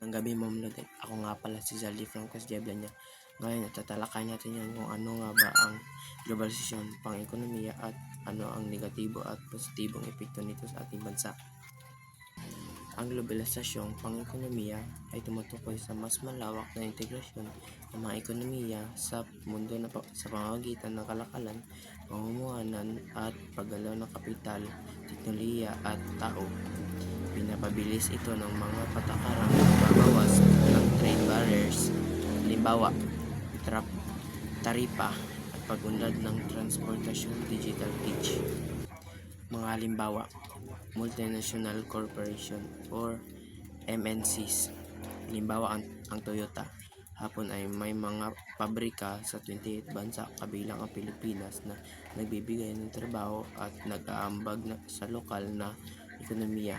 Ng gabi mamlod ako nga pala si Zaldi Francos Diabla niya. Ngayon tatalakay natin yan kung ano nga ba ang globalisasyon, pang-ekonomiya at ano ang negatibo at positibong epekto nito sa ating bansa. Ang globalisasyong pang-ekonomiya ay tumutukoy sa mas malawak na integrasyon ng mga ekonomiya sa mundo na sa pamamagitan ng kalakalan, pamumuhanan at paggalaw ng kapital, teknolohiya at tao. Pinapabilis ito ng mga patakarang nagbabawas ng trade barriers, halimbawa, trap, taripa at pagunlad ng transportasyon digital age. Mga halimbawa, multinational corporation or MNCs. Halimbawa ang, ang Toyota. Hapon ay may mga pabrika sa 28 bansa kabilang ang Pilipinas na nagbibigay ng trabaho at nag-aambag na, sa lokal na ekonomiya.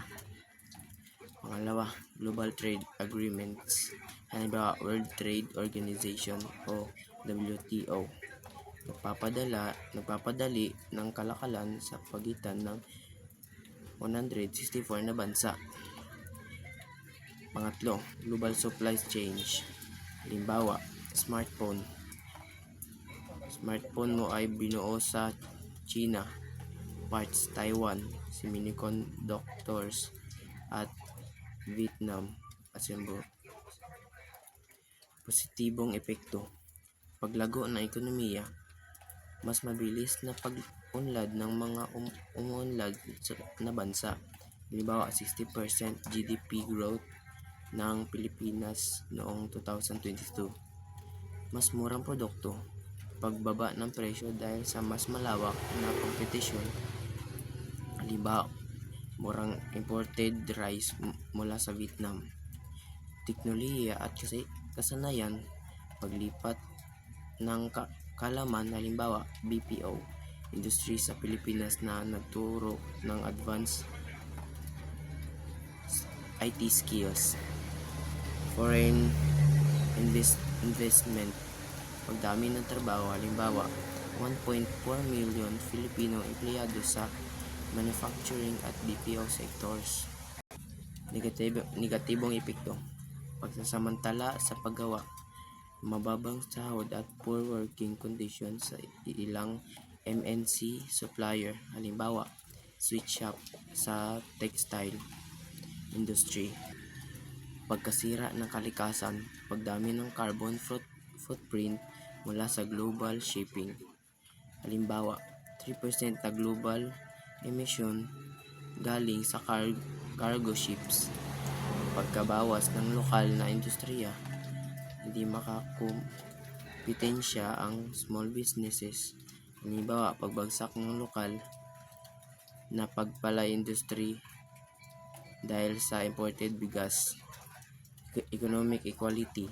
Pangalawa, Global Trade Agreements. Halimbawa, World Trade Organization o WTO. Nagpapadala, nagpapadali ng kalakalan sa pagitan ng 164 na bansa. Pangatlo, global supply chain. Halimbawa, smartphone. Smartphone mo ay binuo sa China, parts Taiwan, semiconductors, at Vietnam assemble. Positibong epekto. Paglago ng ekonomiya, mas mabilis na pag-unlad ng mga um- umuunlad na bansa. Halimbawa, 60% GDP growth ng Pilipinas noong 2022. Mas murang produkto, pagbaba ng presyo dahil sa mas malawak na kompetisyon. Halimbawa, murang imported rice mula sa Vietnam. Teknolohiya at kasi kasanayan, paglipat ng ka- kalaman halimbawa BPO industry sa Pilipinas na nagturo ng advanced IT skills foreign invest investment pagdami ng trabaho halimbawa 1.4 million Filipino empleyado sa manufacturing at BPO sectors. Negatibo negatibong epekto. Pagsasamantala sa paggawa mababang sahod at poor working conditions sa ilang MNC supplier. Halimbawa sweet shop sa textile industry. Pagkasira ng kalikasan pagdami ng carbon foot, footprint mula sa global shipping. Halimbawa 3% na global emission galing sa car- cargo ships pagkabawas ng lokal na industriya hindi makakumpetensya ang small businesses. Halimbawa, pagbagsak ng lokal na pagpalay industry dahil sa imported bigas. E- Economic equality.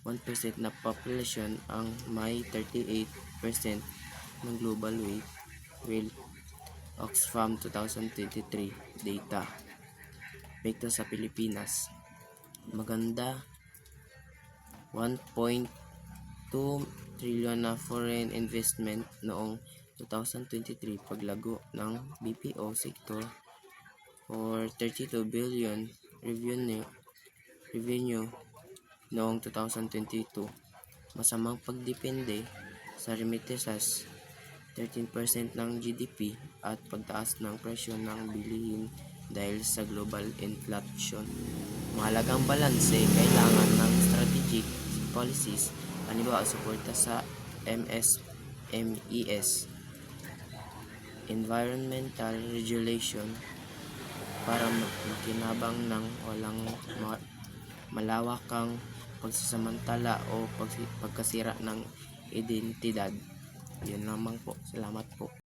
1% na population ang may 38% ng global weight wealth. Oxfam 2023 data. Epekto sa Pilipinas. Maganda 1.2 trillion na foreign investment noong 2023 paglago ng BPO sector or 32 billion revenue revenue noong 2022 masamang pagdepende sa remittances 13% ng GDP at pagtaas ng presyo ng bilihin dahil sa global inflation. Mahalagang balanse kailangan ng strategic policies, halimbawa suporta sa MSMES, environmental regulation para ma- makinabang ng walang ma- malawakang pagsasamantala o pagsi- pagkasira ng identidad. Yun lamang po. Salamat po.